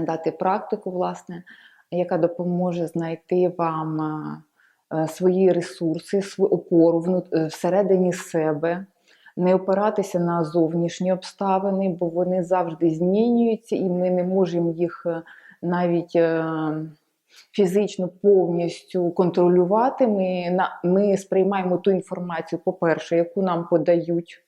дати практику, власне, яка допоможе знайти вам е, свої ресурси, свою опору е, всередині себе, не опиратися на зовнішні обставини, бо вони завжди змінюються, і ми не можемо їх е, навіть е, фізично повністю контролювати. Ми, на- ми сприймаємо ту інформацію, по-перше, яку нам подають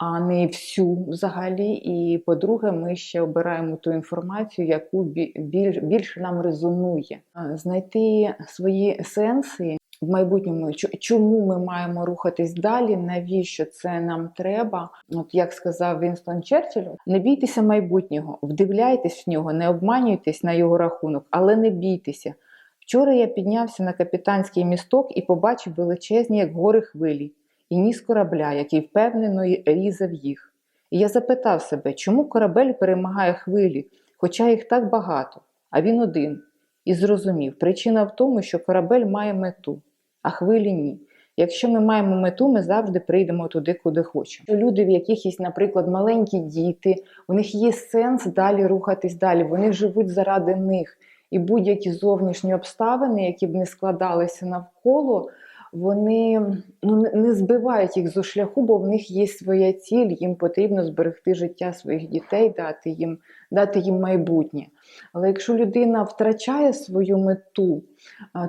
а не всю взагалі. І по-друге, ми ще обираємо ту інформацію, яку бі- біль- більше нам резонує. Знайти свої сенси в майбутньому, чому ми маємо рухатись далі, навіщо це нам треба. От як сказав Вінстон Черчилль, не бійтеся майбутнього, вдивляйтесь в нього, не обманюйтесь на його рахунок, але не бійтеся. Вчора я піднявся на капітанський місток і побачив величезні, як гори хвилі і ніс корабля, який впевнено різав їх. І я запитав себе, чому корабель перемагає хвилі, хоча їх так багато, а він один. І зрозумів, причина в тому, що корабель має мету, а хвилі ні. Якщо ми маємо мету, ми завжди прийдемо туди, куди хочемо. Люди, в яких є, наприклад, маленькі діти, у них є сенс далі рухатись далі, вони живуть заради них. І будь-які зовнішні обставини, які б не складалися навколо, вони ну, не- збивають їх зі шляху, бо в них є своя ціль, їм потрібно зберегти життя своїх дітей, дати їм, дати їм майбутнє. Але якщо людина втрачає свою мету,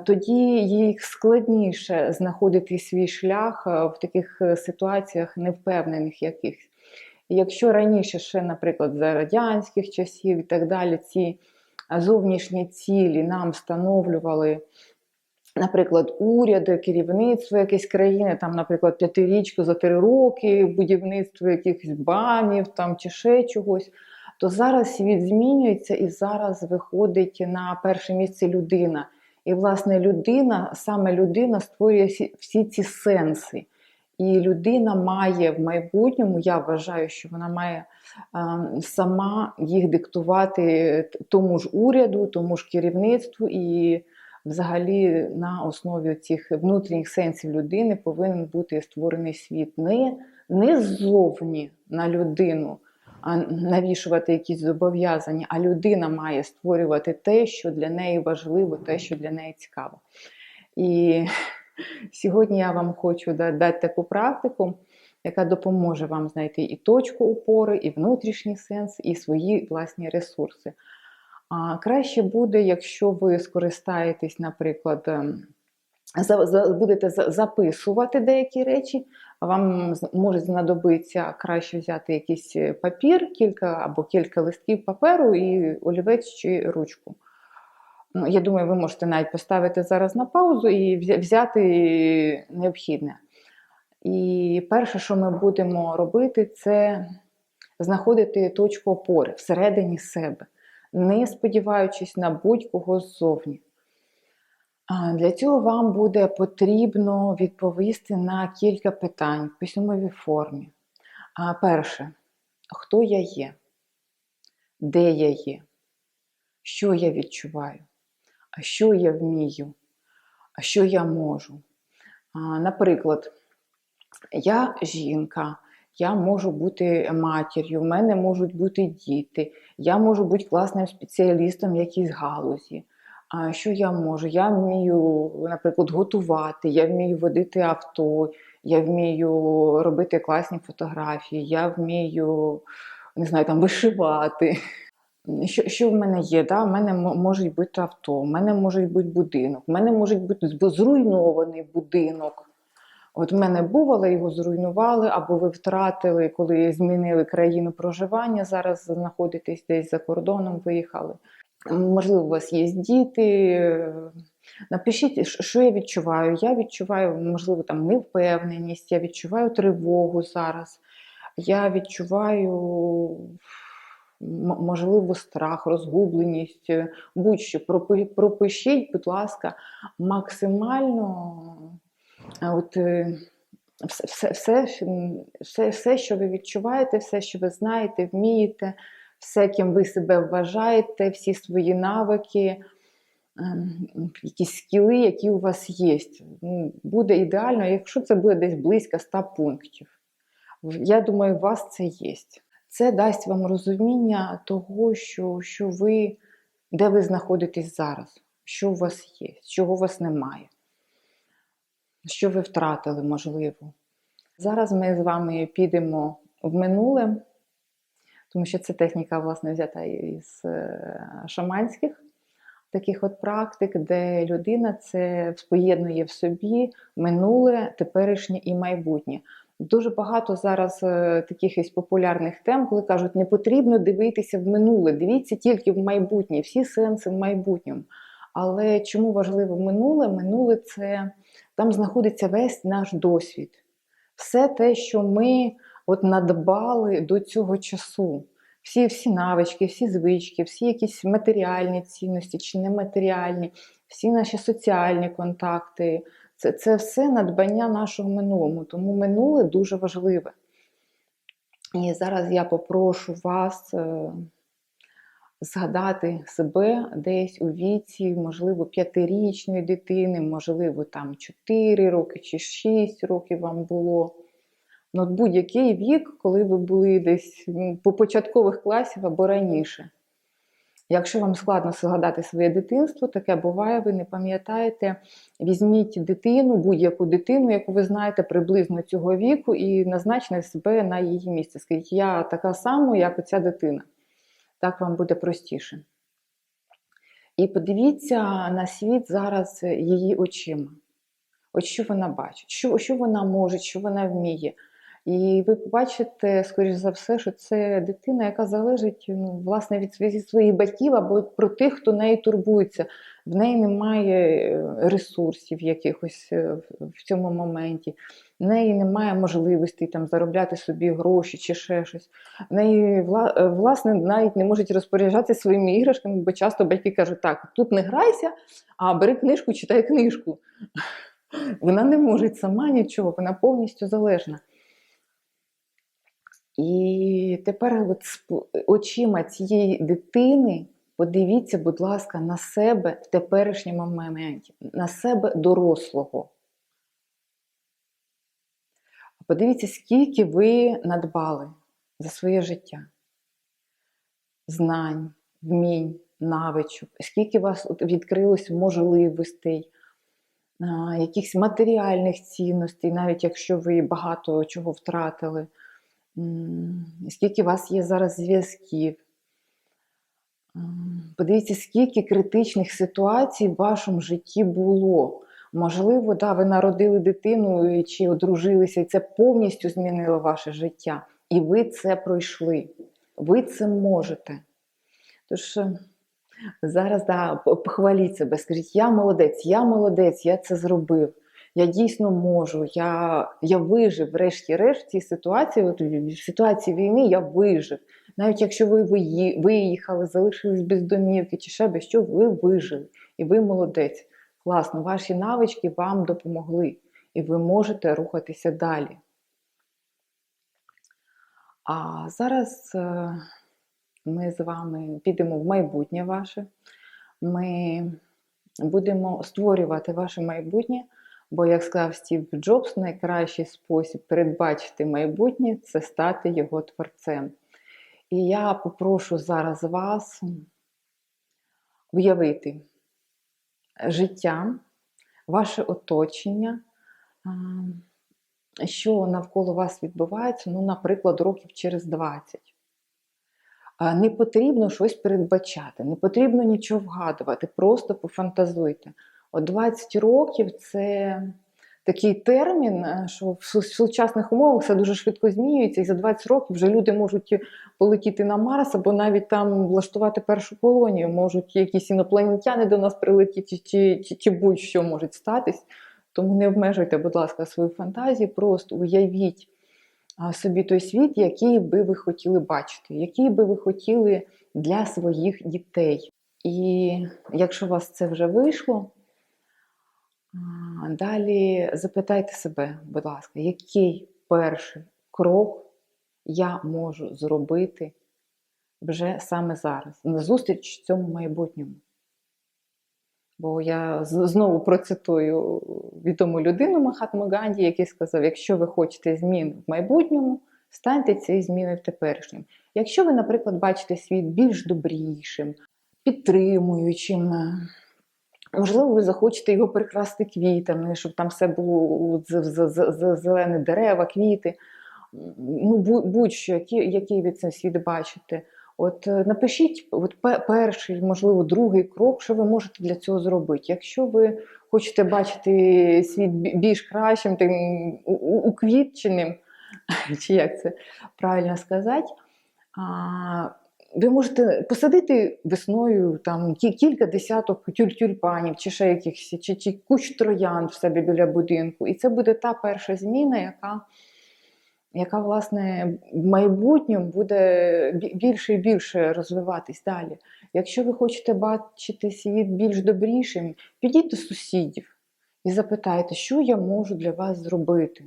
тоді їй складніше знаходити свій шлях в таких е, ситуаціях невпевнених якихось. Якщо раніше ще, наприклад, за радянських часів і так далі, ці зовнішні цілі нам встановлювали наприклад, уряди, керівництво якоїсь країни, там, наприклад, п'ятирічку за три роки, будівництво якихось банів там, чи ще чогось, то зараз світ змінюється і зараз виходить на перше місце людина. І, власне, людина, саме людина створює всі- ці сенси. І людина має в майбутньому, я вважаю, що вона має сама їх диктувати тому ж уряду, тому ж керівництву і взагалі на основі цих внутрішніх сенсів людини повинен бути створений світ не, не ззовні на людину, а навішувати якісь зобов'язання, а людина має створювати те, що для неї важливо, те, що для неї цікаво. І сьогодні я вам хочу дати таку практику, яка допоможе вам знайти і точку опори, і внутрішній сенс, і свої власні ресурси. Краще буде, якщо ви скористаєтесь, наприклад, ем, будете записувати деякі речі, вам може знадобитися краще взяти якийсь е, папір, кілька або кілька листків паперу і олівець чи ручку. Ну, я думаю, ви можете навіть поставити зараз на паузу і взяти необхідне. І перше, що ми будемо робити, це знаходити точку опори всередині себе, не сподіваючись на будь-кого ззовні. Для цього вам буде потрібно відповісти на кілька питань в письмовій формі. Перше, хто я є? Де я є? Що я відчуваю? Що я вмію? Що я можу? Наприклад, я жінка, я можу бути матір'ю, в мене можуть бути діти, я можу бути класним спеціалістом якійсь галузі. А що я можу? Я вмію, наприклад, готувати, я вмію водити авто, я вмію робити класні фотографії, я вмію не знаю, там, вишивати. Що, що в мене є? Да? В мене можуть бути авто, в мене може бути будинок, в мене може бути зруйнований будинок. От в мене був, але його зруйнували, або ви втратили, коли змінили країну проживання, зараз знаходитесь десь за кордоном, виїхали. Можливо, у вас є діти. Напишіть, що я відчуваю. Я відчуваю, можливо, там невпевненість, я відчуваю тривогу зараз. Я відчуваю, можливо, страх, розгубленість, будь-що. Пропишіть, будь ласка, максимально от, е, все, все, все, все, що ви відчуваєте, все, що ви знаєте, вмієте, все, ким ви себе вважаєте, всі свої навики, ем, якісь скіли, які у вас є. Ну, Буде ідеально, якщо це буде десь близько 100 пунктів. Я думаю, у вас це є. Це дасть вам розуміння того, що, що ви, де ви знаходитесь зараз, що у вас є, чого у вас немає, що ви втратили, можливо. Зараз ми з вами підемо в минуле, тому що це техніка, власне, взята із е, шаманських таких от практик, де людина це поєднує в собі минуле, теперішнє і майбутнє. Дуже багато зараз е, таких із популярних тем, коли кажуть, не потрібно дивитися в минуле, дивіться тільки в майбутнє, всі сенси в майбутньому. Але чому важливо минуле? Минуле це там знаходиться весь наш досвід, все те, що ми от надбали до цього часу. Всі, всі навички, всі звички, всі якісь матеріальні цінності чи нематеріальні, всі наші соціальні контакти. Це, це все надбання нашого минулому. Тому минуле дуже важливе. І зараз я попрошу вас е, згадати себе десь у віці, можливо, п'ятирічної дитини, можливо, там 4 роки чи 6 років вам було. Ну, будь-який вік, коли ви були десь по початкових класів або раніше. Якщо вам складно згадати своє дитинство, таке буває, ви не пам'ятаєте, візьміть дитину, будь-яку дитину, яку ви знаєте приблизно цього віку, і назначте себе на її місце. Скажіть, я така сама, як оця дитина. Так вам буде простіше. І подивіться на світ зараз її очима. От що вона бачить, що, що вона може, що вона вміє. І ви побачите, скоріш за все, що це дитина, яка залежить ну, власне від своїх батьків або про тих, хто нею турбується. В неї немає е, ресурсів якихось е, в цьому моменті, в неї немає можливостей там заробляти собі гроші чи ще щось. В неї е, власне навіть не можуть розпоряджатися своїми іграшками, бо часто батьки кажуть, так, тут не грайся, а бери книжку, читай книжку. Вона не може сама нічого, вона повністю залежна. І тепер от очима цієї дитини подивіться, будь ласка, на себе в теперішньому моменті, на себе дорослого. Подивіться, скільки ви надбали за своє життя. Знань, вмінь, навичок, скільки у вас відкрилось можливостей, якихось матеріальних цінностей, навіть якщо ви багато чого втратили. Скільки у вас є зараз зв'язків? Подивіться, скільки критичних ситуацій в вашому житті було. Можливо, да, ви народили дитину чи одружилися, і це повністю змінило ваше життя. І ви це пройшли. Ви це можете. Тож е, зараз да, похваліть себе, скажіть, я молодець, я молодець, я це зробив. Я дійсно можу, я, я вижив, врешті-решт, в цій ситуації, от в ситуації війни я вижив. Навіть якщо ви виїхали, залишились без домівки чи ще без що, ви вижили. І ви молодець. Класно, ваші навички вам допомогли. І ви можете рухатися далі. А зараз е, ми з вами підемо в майбутнє ваше. Ми будемо створювати ваше майбутнє. Бо, як сказав Стів Джобс, найкращий спосіб передбачити майбутнє це стати його творцем. І я попрошу зараз вас уявити життя, ваше оточення, що навколо вас відбувається, ну, наприклад, років через 20. Не потрібно щось передбачати, не потрібно нічого вгадувати, просто пофантазуйте. От 20 років це такий термін, е, що в сучасних умовах все дуже швидко змінюється, і за 20 років вже люди можуть полетіти на Марс або навіть там влаштувати першу колонію, можуть якісь інопланетяни до нас прилетіти, чи, чи, чи будь-що може статись. Тому не обмежуйте, будь ласка, свою фантазію, просто уявіть собі той світ, який би ви хотіли бачити, який би ви хотіли для своїх дітей. І якщо у вас це вже вийшло, далі запитайте себе, будь ласка, який перший крок я можу зробити вже саме зараз, назустріч цьому майбутньому. Бо я знову процитую відому людину Махатму Ганді, який сказав: якщо ви хочете змін в майбутньому, станьте цією зміною в теперішньому. Якщо ви, наприклад, бачите світ більш добрішим, підтримуючим, можливо, ви захочете його прикрасти квітами, щоб там все було зелені дерева, квіти, ну, будь-що, який, який ви цей світ бачите. От е, напишіть от перший, можливо, другий крок, що ви можете для цього зробити. Якщо ви хочете бачити світ більш кращим, тим уквітченим, чи як це правильно сказати, ви можете посадити весною там кілька десяток тюль- тюльпанів, чи ще якихось, чи, чи куч троянд в себе біля будинку. І це буде та перша зміна, яка яка, власне, в майбутньому буде більше і більше розвиватись далі. Якщо ви хочете бачити світ більш добрішим, підіть до сусідів і запитайте, що я можу для вас зробити.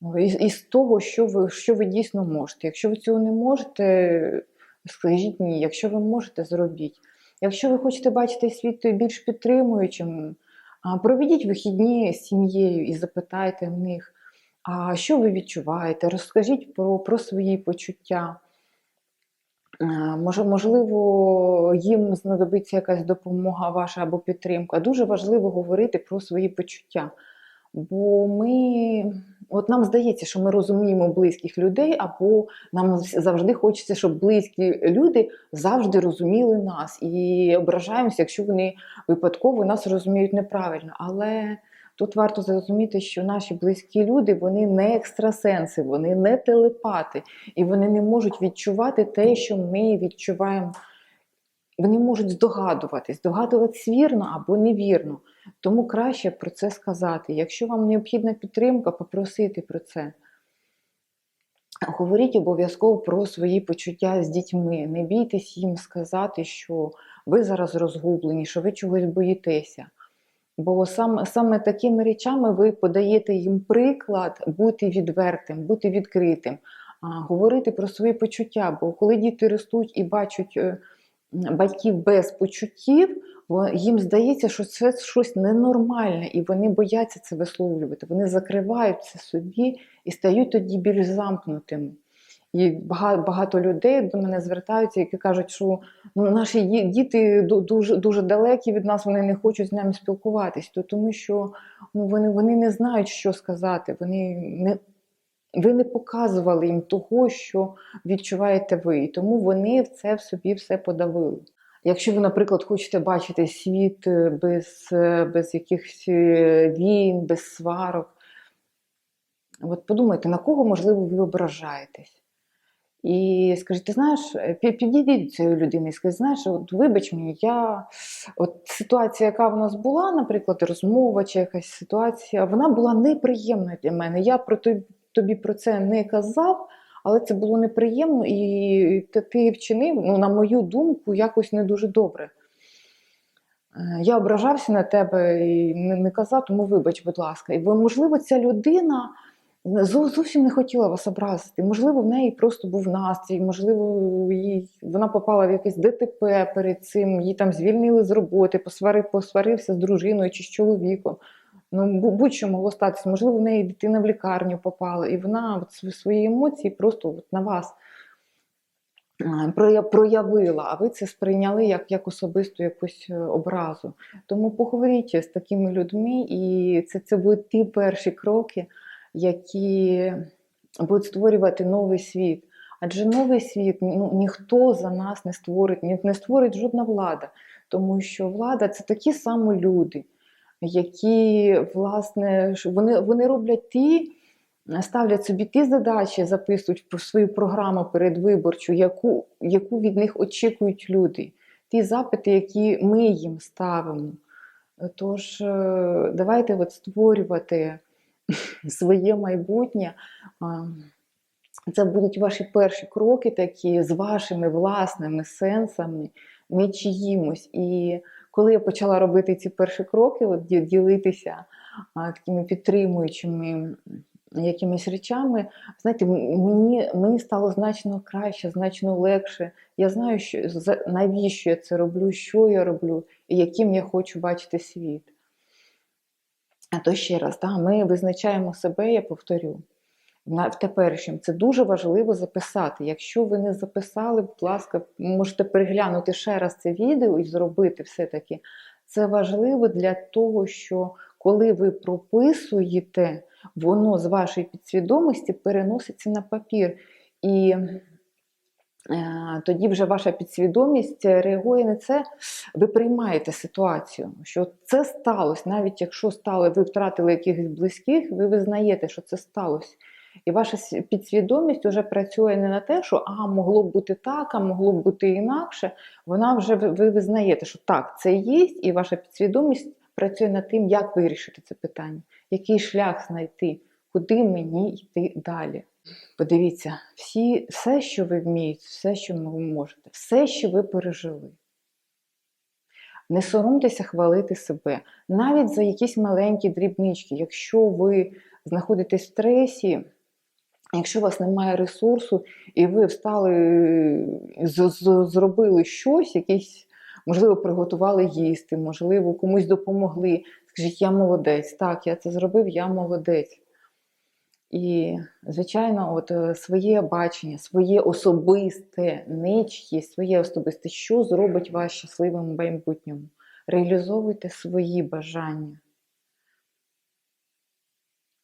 Ну, Із, із того, що ви, що ви дійсно можете. Якщо ви цього не можете, скажіть ні. Якщо ви можете, зробіть. Якщо ви хочете бачити світ більш підтримуючим, проведіть вихідні з сім'єю і запитайте в них, а що ви відчуваєте? Розкажіть про, про свої почуття. Можливо, їм знадобиться якась допомога ваша або підтримка. Дуже важливо говорити про свої почуття. Бо ми, от нам здається, що ми розуміємо близьких людей, або нам завжди хочеться, щоб близькі люди завжди розуміли нас і ображаємося, якщо вони випадково нас розуміють неправильно. Але тут варто зрозуміти, що наші близькі люди вони не екстрасенси, вони не телепати, і вони не можуть відчувати те, що ми відчуваємо. Вони можуть здогадуватись, здогадуватись вірно або невірно. Тому краще про це сказати. Якщо вам необхідна підтримка, попросити про це. Говоріть обов'язково про свої почуття з дітьми. Не бійтесь їм сказати, що ви зараз розгублені, що ви чогось боїтеся. Бо саме, саме такими речами ви подаєте їм приклад бути відвертим, бути відкритим, говорити про свої почуття. Бо коли діти ростуть і бачать е, батьків без почуттів, їм здається, що це щось ненормальне, і вони бояться це висловлювати. Вони закривають це собі і стають тоді більш замкнутими. І багато людей до мене звертаються, які кажуть, що ну, наші діти дуже, дуже далекі від нас, вони не хочуть з нами спілкуватись, то тому що ну, вони, вони не знають, що сказати. Вони не, ви не показували їм того, що відчуваєте ви, і тому вони це в собі все подавили. Якщо ви, наприклад, хочете бачити світ е, без, е, без якихось е, війн, без сварок, от подумайте, на кого, можливо, ви ображаєтесь. І скажіть, ти знаєш, підійдіть до цієї людини і скажіть, знаєш, от вибач мені, я от ситуація, яка в нас була, наприклад, розмова чи якась ситуація, вона була неприємною для мене. Я про тобі, про це не казав, але це було неприємно, і ти, вчинив, ну, на мою думку, якось не дуже добре. Е, Я ображався на тебе і не, казав, тому вибач, будь ласка. І можливо, ця людина зовсім не хотіла вас образити. Можливо, в неї просто був настрій, можливо, їй, вона попала в якесь ДТП перед цим, її там звільнили з роботи, посварив, посварився з дружиною чи з чоловіком. Ну, будь-що могло статися. Можливо, в неї дитина в лікарню попала, і вона от свої емоції просто от на вас е, проявила, а ви це сприйняли як, як особисту якусь е, образу. Тому поговоріть з такими людьми, і це, це будуть ті перші кроки, які будуть створювати новий світ. Адже новий світ ну, ніхто за нас не створить, не створить жодна влада, тому що влада це такі самі люди, які власне вони, вони роблять ті, ставлять собі ті задачі, записують в свою програму передвиборчу, яку, яку від них очікують люди, ті запити, які ми їм ставимо. Тож е, давайте от створювати своє майбутнє. Це будуть ваші перші кроки, такі з вашими власними сенсами, не чиїмось. І коли я почала робити ці перші кроки, от ділитися а, такими підтримуючими якимись речами, знаєте, мені, мені стало значно краще, значно легше. Я знаю, що, навіщо я це роблю, що я роблю і яким я хочу бачити світ. А то ще раз, да, ми визначаємо себе, я повторю. В теперішньому. Це дуже важливо записати. Якщо ви не записали, будь ласка, можете переглянути ще раз це відео і зробити все-таки. Це важливо для того, що коли ви прописуєте, воно з вашої підсвідомості переноситься на папір. І е, тоді вже ваша підсвідомість реагує на це, ви приймаєте ситуацію, що це сталося, навіть якщо стали, ви втратили якихось близьких, ви визнаєте, що це сталося. І ваша підсвідомість вже працює не на те, що а могло б бути так, а могло б бути інакше. Вона вже ви, ви визнаєте, що так, це є, і ваша підсвідомість працює над тим, як вирішити це питання, який шлях знайти, куди мені йти далі. Подивіться, всі, все, що ви вмієте, все, що ви можете, все, що ви пережили. Не соромтеся хвалити себе, навіть за якісь маленькі дрібнички. Якщо ви знаходитесь в стресі, якщо у вас немає ресурсу, і ви встали, з- зробили щось, якийсь, можливо, приготували їсти, можливо, комусь допомогли. Скажіть, я молодець, так, я це зробив, я молодець. І, звичайно, от е, своє бачення, своє особисте, не своє особисте, що зробить вас щасливим в майбутньому. Реалізовуйте свої бажання.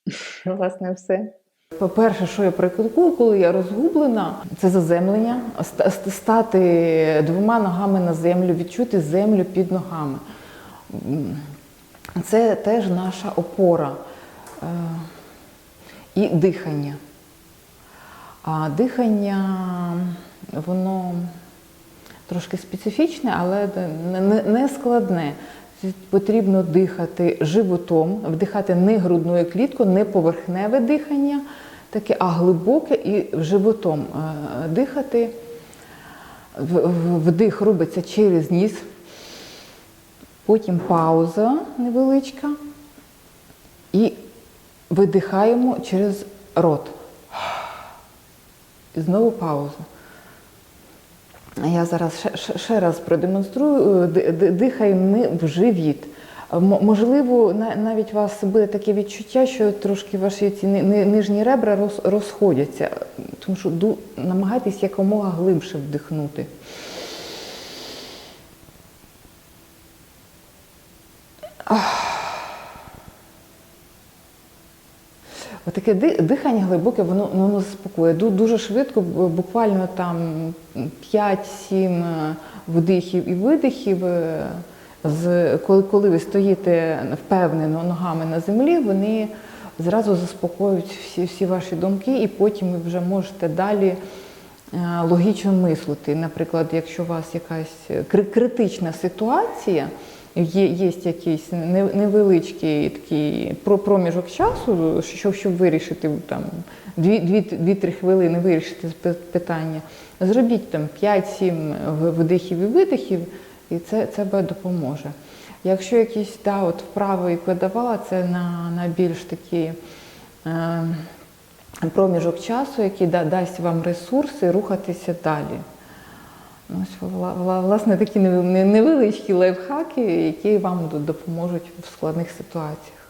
Власне, все. По-перше, що я практикую, коли я розгублена, це заземлення, ста- ста- стати двома ногами на землю, відчути землю під ногами. Це теж наша опора. Е, І дихання. А дихання, воно трошки специфічне, але не складне. Потрібно дихати животом, вдихати не грудною кліткою, не поверхневе дихання, таке, а глибоке і животом е, дихати. Вдих робиться через ніс, потім пауза невеличка. І видихаємо через рот. І знову пауза. Я зараз ще, раз продемонструю. Е, ди- ди- Дихаємо ми в живіт. Можливо, на- навіть у вас буде таке відчуття, що трошки ваші ці ни- ни- нижні ребра розходяться, тому що намагайтесь якомога глибше вдихнути. Отаке ди- дихання глибоке, воно, ну, воно заспокоює. Ду- Дуже швидко, буквально там 5-7 вдихів і видихів. е, З, коли, коли ви стоїте впевнено ногами на землі, вони зразу заспокоюють всі, всі ваші думки, і потім ви вже можете далі е, логічно мислити. Наприклад, якщо у вас якась кри- критична ситуація, є, є якийсь невеличкий такий проміжок часу, щоб, щоб вирішити там 2-3 хвилини вирішити питання, зробіть там 5-7 в- вдихів і видихів, і це, це допоможе. Якщо якісь да, от вправи, яку я давала, це на, на більш такі. Е, проміжок часу, який да- дасть вам ресурси рухатися далі. Власне, такі невеличкі лайфхаки, які вам допоможуть в складних ситуаціях.